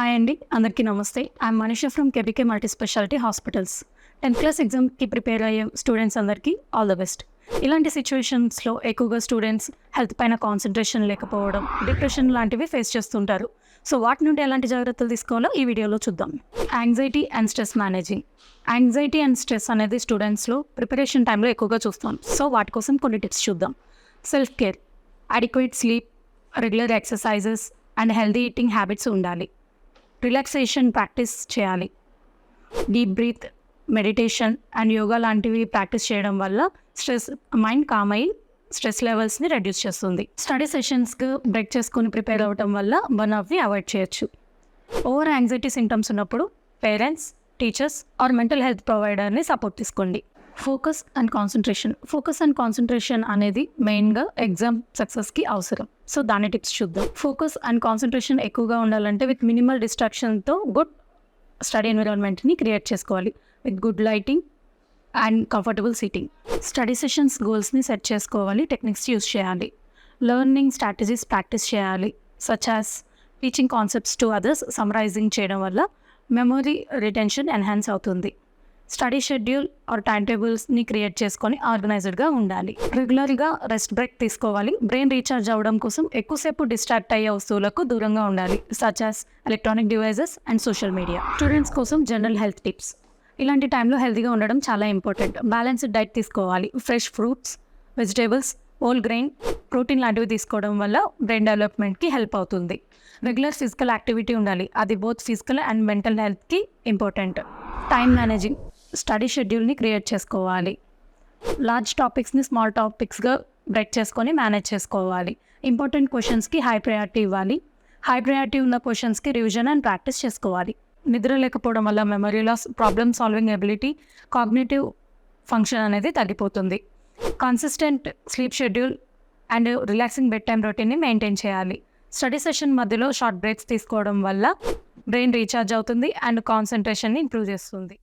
Hi అండి అందరికీ నమస్తే. I'm Manisha from KBK multi specialty hospitals tenth class ఎగ్జామ్కి ప్రిపేర్ అయ్యే స్టూడెంట్స్ అందరికీ ఆల్ ద బెస్ట్ ఇలాంటి సిచ్యువేషన్స్లో ఎక్కువగా స్టూడెంట్స్ హెల్త్ పైన కాన్సన్ట్రేషన్ లేకపోవడం డిప్రెషన్ లాంటివి ఫేస్ చేస్తుంటారు. సో వాటి నుండి ఎలాంటి జాగ్రత్తలు తీసుకోవాలో ఈ వీడియోలో చూద్దాం. Anxiety and stress managing anxiety and stress అనేది స్టూడెంట్స్లో ప్రిపరేషన్ టైంలో ఎక్కువగా చూస్తాం. సో వాటి కోసం కొన్ని టిప్స్ చూద్దాం. Self care adequate sleep regular exercises and healthy eating habits ఉండాలి. రిలాక్సేషన్ ప్రాక్టీస్ చేయాలి. Deep breath meditation and yoga లాంటివి ప్రాక్టీస్ చేయడం వల్ల స్ట్రెస్ మైండ్ కామ్ అయ్యి స్ట్రెస్ లెవెల్స్ని రెడ్యూస్ చేస్తుంది. స్టడీ సెషన్స్కి బ్రేక్ చేసుకొని ప్రిపేర్ అవ్వడం వల్ల వన్ ఆఫ్ని అవాయిడ్ చేయొచ్చు. ఓవర్ యాంగ్జైటీ సింటమ్స్ ఉన్నప్పుడు parents teachers or mental health ప్రొవైడర్ని support తీసుకోండి. Focus and concentration. Focus and concentration అనేది మెయిన్గా ఎగ్జామ్ సక్సెస్కి అవసరం. సో దాని టిప్స్ చూద్దాం. ఫోకస్ అండ్ కాన్సన్ట్రేషన్ ఎక్కువగా ఉండాలంటే విత్ మినిమల్ డిస్ట్రాక్షన్తో గుడ్ స్టడీ ఎన్విరాన్మెంట్ని క్రియేట్ చేసుకోవాలి. With good lighting and comfortable seating. Study sessions గోల్స్ని set చేసుకోవాలి టెక్నిక్స్ యూస్ చేయాలి. లెర్నింగ్ స్ట్రాటజీస్ ప్రాక్టీస్ చేయాలి such as teaching concepts to others summarising చేయడం వల్ల మెమొరీ రిటెన్షన్ ఎన్హాన్స్ అవుతుంది. స్టడీ షెడ్యూల్ ఆర్ టైం టేబుల్స్ని create చేసుకొని ఆర్గనైజ్డ్గా ఉండాలి. రెగ్యులర్గా రెస్ట్ బ్రేక్ తీసుకోవాలి. బ్రెయిన్ రీఛార్జ్ అవ్వడం కోసం ఎక్కువసేపు డిస్ట్రాక్ట్ అయ్యే వస్తువులకు దూరంగా ఉండాలి such electronic devices and social media students కోసం జనరల్ హెల్త్ టిప్స్ ఇలాంటి టైంలో హెల్తీగా ఉండడం చాలా ఇంపార్టెంట్ బ్యాలెన్స్డ్ డైట్ తీసుకోవాలి. Fresh fruits vegetables whole grain protein లాంటివి తీసుకోవడం వల్ల బ్రెయిన్ డెవలప్మెంట్కి హెల్ప్ అవుతుంది. రెగ్యులర్ ఫిజికల్ యాక్టివిటీ ఉండాలి. అది బోత్ ఫిజికల్ అండ్ మెంటల్ హెల్త్కి ఇంపార్టెంట్ టైం మేనేజింగ్ స్టడీ షెడ్యూల్ని క్రియేట్ చేసుకోవాలి. లార్జ్ టాపిక్స్ని స్మాల్ టాపిక్స్గా బ్రేక్ చేసుకొని మేనేజ్ చేసుకోవాలి. ఇంపార్టెంట్ క్వశ్చన్స్కి హై ప్రయారిటీ ఇవ్వాలి. హై ప్రయారిటీ ఉన్న క్వశ్చన్స్కి రివిజన్ అండ్ ప్రాక్టీస్ చేసుకోవాలి. నిద్ర లేకపోవడం వల్ల memory loss problem solving ability cognitive function అనేది తగ్గిపోతుంది. Consistent sleep schedule and relaxing bed time రొటీన్ని maintain చేయాలి. స్టడీ సెషన్ మధ్యలో షార్ట్ బ్రేక్స్ తీసుకోవడం వల్ల బ్రెయిన్ రీఛార్జ్ అవుతుంది అండ్ కాన్సన్ట్రేషన్ని ఇంప్రూవ్ చేస్తుంది.